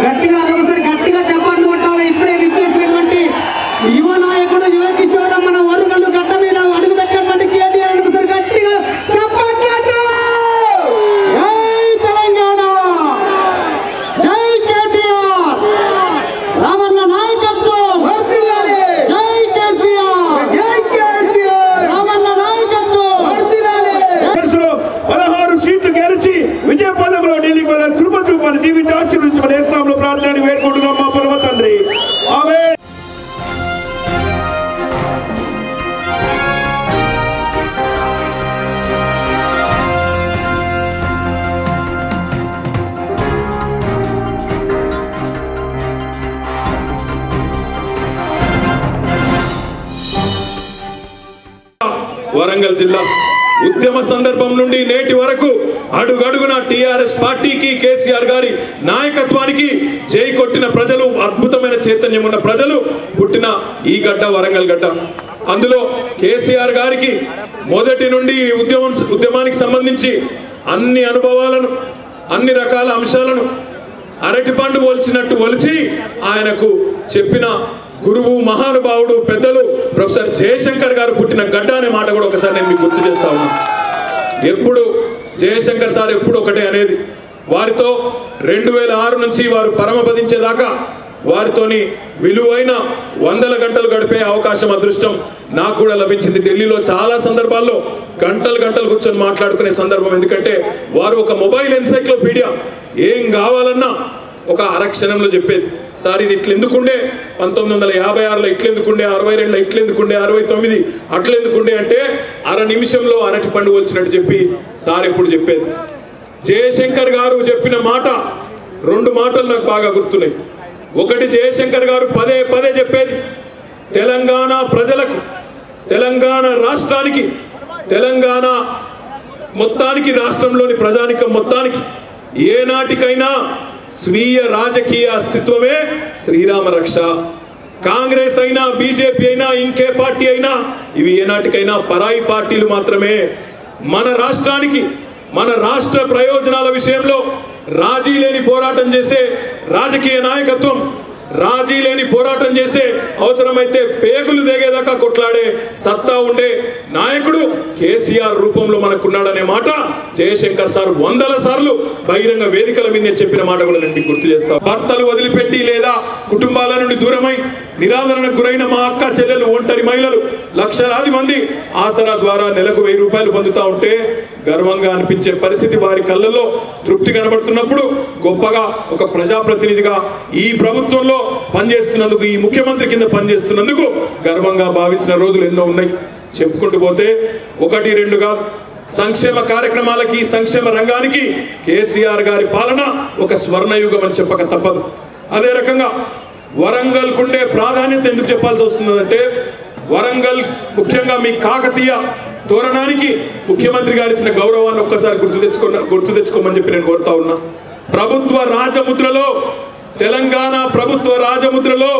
గట్టిగా వరంగల్ జిల్లా ఉద్యమ సందర్భం నుండి నేటి వరకు అడుగడుగున టిఆర్ఎస్ పార్టీకి కేసీఆర్ గారి నాయకత్వానికి జై కొట్టిన ప్రజలు అద్భుతమైన చైతన్యం ఉన్న ప్రజలు పుట్టిన ఈ గడ్డ వరంగల్ గడ్డ. అందులో కేసీఆర్ గారికి మొదటి నుండి ఉద్యమం ఉద్యమానికి సంబంధించి అన్ని అనుభవాలను అన్ని రకాల అంశాలను అరటిపండు ఒలిచినట్టు ఒలిచి ఆయనకు చెప్పిన గురువు మహానుభావుడు పెద్దలు ప్రొఫెసర్ జయశంకర్ గారు పుట్టిన గడ్డ అనే మాట కూడా ఒకసారి నేను మీకు గుర్తు చేస్తా ఉన్నా. ఎప్పుడు జయశంకర్ సార్ ఎప్పుడు ఒకటే అనేది. వారితో రెండు వేల ఆరు నుంచి వారు పరమపదించేదాకా వారితోని విలువైన వందల గంటలు గడిపే అవకాశం అదృష్టం నాకు కూడా లభించింది. ఢిల్లీలో చాలా సందర్భాల్లో గంటలు గంటలు కూర్చొని మాట్లాడుకునే సందర్భం. ఎందుకంటే వారు ఒక మొబైల్ ఎన్సైక్లోపీడియా. ఏం కావాలన్నా ఒక అరక్షణంలో చెప్పేది. సార్ ఇది ఇట్లెందుకుండే? పంతొమ్మిది వందల యాభై ఆరులో ఇట్లెందుకుండే? అరవై రెండులో ఇట్లెందుకుండే? అరవై తొమ్మిది అట్లెందుకుండే? అంటే అర నిమిషంలో అరటి పండు వచ్చినట్టు చెప్పి సార్ ఎప్పుడు చెప్పేది. జయశంకర్ గారు చెప్పిన మాట రెండు మాటలు నాకు బాగా గుర్తున్నాయి. ఒకటి జయశంకర్ గారు పదే పదే చెప్పేది. తెలంగాణ ప్రజలకు తెలంగాణ రాష్ట్రానికి తెలంగాణ మొత్తానికి రాష్ట్రంలోని ప్రజానికం మొత్తానికి ఏనాటికైనా స్వీయ రాజకీయ అస్తిత్వమే శ్రీరామ రక్ష. కాంగ్రెస్ అయినా బీజేపీ అయినా ఇంకే పార్టీ అయినా ఇవి ఏనాటికైనా పరాయి పార్టీలు మాత్రమే. మన రాష్ట్రానికి మన రాష్ట్ర ప్రయోజనాల విషయంలో రాజీ లేని పోరాటం చేసే రాజకీయ నాయకత్వం రాజీ లేని పోరాటం చేసే అవసరమైతే పేగులు దిగేదాకా కొట్లాడే సత్తా ఉండే నాయకుడు కేసీఆర్ రూపంలో మనకున్నాడనే మాట జయశంకర్ సార్ వందల సార్లు బహిరంగ వేదికల మీద చెప్పిన మాట కూడా నేను గుర్తు చేస్తా. భర్తలు వదిలిపెట్టి లేదా కుటుంబాల నుండి దూరమై నిరాదరణకు గురైన మా అక్క చెల్లెలు ఒంటరి మహిళలు లక్షలాది మంది ఆసరా ద్వారా నెలకు వెయ్యి రూపాయలు పొందుతా ఉంటే గర్వంగా అనిపించే పరిస్థితి వారి కళ్ళల్లో తృప్తి కనబడుతున్నప్పుడు గొప్పగా ఒక ప్రజాప్రతినిధిగా ఈ ప్రభుత్వంలో పనిచేస్తున్నందుకు ఈ ముఖ్యమంత్రి కింద పనిచేస్తున్నందుకు గర్వంగా భావించిన రోజులు ఎన్నో ఉన్నాయి. చెప్పుకుంటూ పోతే ఒకటి రెండు కాదు. సంక్షేమ కార్యక్రమాలకి సంక్షేమ రంగానికి కేసీఆర్ గారి పాలన ఒక స్వర్ణయుగం అని చెప్పక తప్పదు. అదే రకంగా వరంగల్ కుండే ప్రాధాన్యత ఎందుకు చెప్పాల్సి వస్తుందంటే వరంగల్ ముఖ్యంగా మీ కాకతీయ తోరణానికి ముఖ్యమంత్రి గారు ఇచ్చిన గౌరవాన్ని ఒక్కసారి గుర్తు తెచ్చుకున్న గుర్తు తెచ్చుకోమని చెప్పి నేను కోరుతా ఉన్నా. ప్రభుత్వ రాజముద్రలో తెలంగాణ ప్రభుత్వ రాజముద్రలో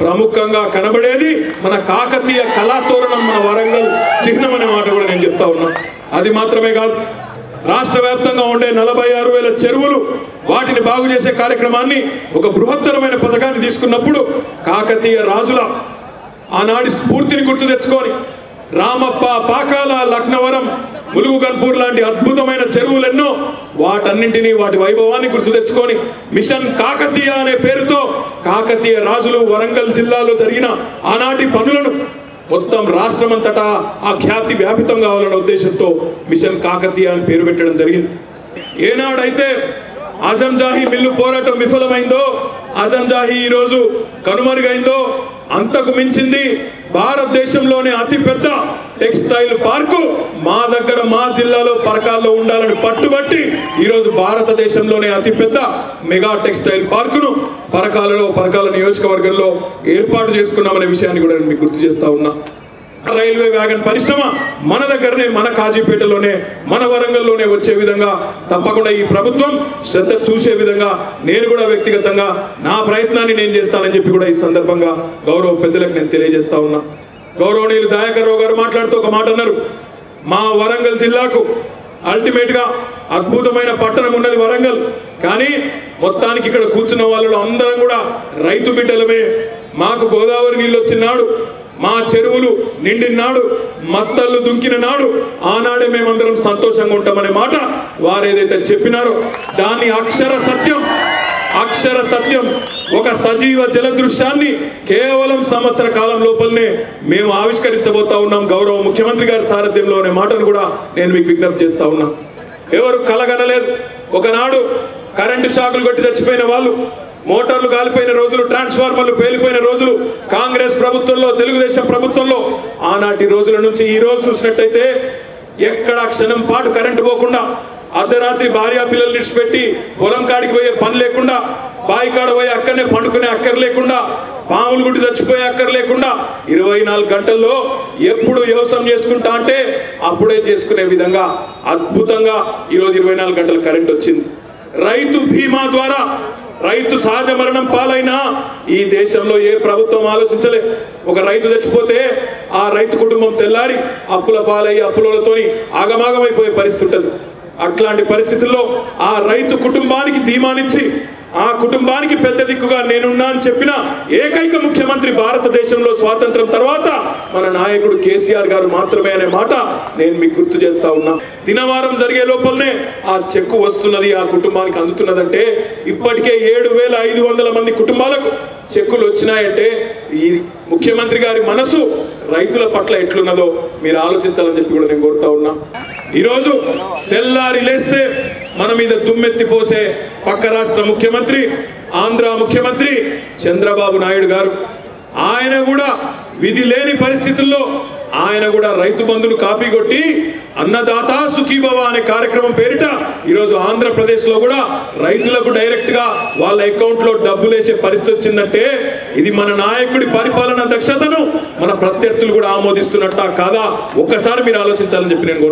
ప్రముఖంగా కనబడేది మన కాకతీయ కళాతోరణం మన వరంగల్ చిహ్నం అనే మాట కూడా నేను చెప్తా ఉన్నా. అది మాత్రమే కాదు రాష్ట్ర వ్యాప్తంగా ఉండే నలభై ఆరు వేల చెరువులు వాటిని బాగు చేసే కార్యక్రమాన్ని ఒక బృహత్తరమైన పథకాన్ని తీసుకున్నప్పుడు కాకతీయ రాజుల ఆనాడి స్ఫూర్తిని గుర్తు తెచ్చుకొని రామప్ప పాకాల లక్నవరం ములుగు కన్పూర్ లాంటి అద్భుతమైన చెరువులెన్నో వాటన్నింటినీ వాటి వైభవాన్ని గుర్తు తెచ్చుకొని మిషన్ కాకతీయ అనే పేరుతో కాకతీయ రాజులు వరంగల్ జిల్లాలో జరిగిన ఆనాటి పనులను మొత్తం రాష్ట్రమంతటా ఆ ఖ్యాతి వ్యాపితం కావాలనే ఉద్దేశంతో మిషన్ కాకతీయ అని పేరు పెట్టడం జరిగింది. ఏనాడైతే ఆజంజాహి మిల్లు పోరాటం విఫలమైందో ఆజంజాహి ఈరోజు కనుమరుగైందో అంతకు మించింది భారతదేశంలోనే అతిపెద్ద టెక్స్టైల్ పార్కు మా దగ్గర మా జిల్లాలో పరకాల్లో ఉండాలని పట్టుబట్టి ఈరోజు భారతదేశంలోనే అతిపెద్ద మెగా టెక్స్టైల్ పార్కును పరకాలలో పరకాల నియోజకవర్గంలో ఏర్పాటు చేసుకున్నామనే విషయాన్ని కూడా నేను మీకు గుర్తు చేస్తా ఉన్నా. రైల్వే వ్యాగన్ పరిశ్రమ మన దగ్గరనే మన కాజీపేటలోనే మన వరంగల్లోనే వచ్చే విధంగా తప్పకుండా ఈ ప్రభుత్వం శ్రద్ధ చూసే విధంగా నేను కూడా వ్యక్తిగతంగా నా ప్రయత్నాన్ని నేను చేస్తానని చెప్పి కూడా ఈ సందర్భంగా గౌరవ పెద్దలకు నేను తెలియజేస్తా ఉన్నా. గౌరవనీయులు దయాకర్ రావు గారు మాట్లాడుతూ ఒక మాట అన్నారు. మా వరంగల్ జిల్లాకు అల్టిమేట్గా అద్భుతమైన పట్టణం ఉన్నది వరంగల్. కానీ మొత్తానికి ఇక్కడ కూర్చున్న వాళ్ళు అందరం కూడా రైతు బిడ్డలమే. మాకు గోదావరి నీళ్ళు వచ్చినాడు. మా చెరువులు నిండినాడు మత్తళ్ళు దుంకిన నాడు ఆనాడే మేమందరం సంతోషంగా ఉంటామనే మాట వారు ఏదైతే చెప్పినారో దాన్ని అక్షర సత్యం అక్షర సత్యం ఒక సజీవ జల దృశ్యాన్ని కేవలం సంవత్సర కాలం లోపలనే మేము ఆవిష్కరించబోతా ఉన్నాం గౌరవ ముఖ్యమంత్రి గారి సారథ్యంలో అనే మాటను కూడా నేను మీకు విజ్ఞప్తి చేస్తా ఉన్నా. ఎవరు కలగనలేదు. ఒకనాడు కరెంటు షాకులు కొట్టి చచ్చిపోయిన వాళ్ళు మోటార్లు కాలిపోయిన రోజులు ట్రాన్స్ఫార్మర్లు పేలిపోయిన రోజులు కాంగ్రెస్ ప్రభుత్వంలో తెలుగుదేశం ప్రభుత్వంలో. ఆనాటి రోజుల నుంచి ఈ రోజు చూసినట్టయితే ఎక్కడ క్షణం పాటు కరెంటు పోకుండా అర్ధరాత్రి భార్యా పిల్లలు విడిచిపెట్టి పొలం కాడికి పోయే పని లేకుండా బావి కాడ పోయి అక్కడనే పండుకునే అక్కర్ లేకుండా పాములు గుడి చచ్చిపోయే అక్కర్ లేకుండా ఇరవై నాలుగు గంటల్లో ఎప్పుడు వ్యవసాయం చేసుకుంటా అంటే అప్పుడే చేసుకునే విధంగా అద్భుతంగా ఈరోజు ఇరవై నాలుగు గంటలు కరెంట్ వచ్చింది. రైతు బీమా ద్వారా రైతు సహజ మరణం పాలైనా ఈ దేశంలో ఏ ప్రభుత్వం ఆలోచించలే. ఒక రైతు చచ్చిపోతే ఆ రైతు కుటుంబం తెల్లారి అప్పుల పాలయ్యి అప్పులతోని ఆగమాగమైపోయే పరిస్థితి ఉంటుంది. అట్లాంటి పరిస్థితుల్లో ఆ రైతు కుటుంబానికి ధీమానిచ్చి ఆ కుటుంబానికి పెద్ద దిక్కుగా నేనున్నా అని చెప్పిన ఏకైక ముఖ్యమంత్రి భారతదేశంలో స్వాతంత్రం తర్వాత మన నాయకుడు కేసీఆర్ గారు మాత్రమే అనే మాట నేను మీకు గుర్తు చేస్తా ఉన్నా. దినవారం జరిగే లోపలనే ఆ చెక్కు వస్తున్నది ఆ కుటుంబానికి అందుతున్నదంటే ఇప్పటికే ఏడు వేల ఐదు వందల మంది కుటుంబాలకు చెక్కులు వచ్చినాయంటే ఈ ముఖ్యమంత్రి గారి మనసు రైతుల పట్ల ఎట్లున్నదో మీరు ఆలోచించాలని చెప్పి కూడా నేను కోరుతా ఉన్నా. ఈరోజు తెల్లారి లేస్తే మన మీద దుమ్మెత్తి పోసే పక్క రాష్ట్ర ముఖ్యమంత్రి ఆంధ్ర ముఖ్యమంత్రి చంద్రబాబు నాయుడు గారు. ఆయన కూడా విధి లేని పరిస్థితుల్లో ఆయన కూడా రైతు బంధును కాపీ కొట్టి అన్నదాత సుఖీభవ అనే కార్యక్రమం పేరిట ఈరోజు ఆంధ్రప్రదేశ్లో కూడా రైతులకు డైరెక్ట్గా వాళ్ళ అకౌంట్లో డబ్బులు వేసే పరిస్థితి వచ్చిందంటే ఇది మన నాయకుడి పరిపాలన దక్షతను మన ప్రత్యర్థులు కూడా ఆమోదిస్తున్నట్ట కాదా? ఒక్కసారి మీరు ఆలోచించాలని చెప్పి నేను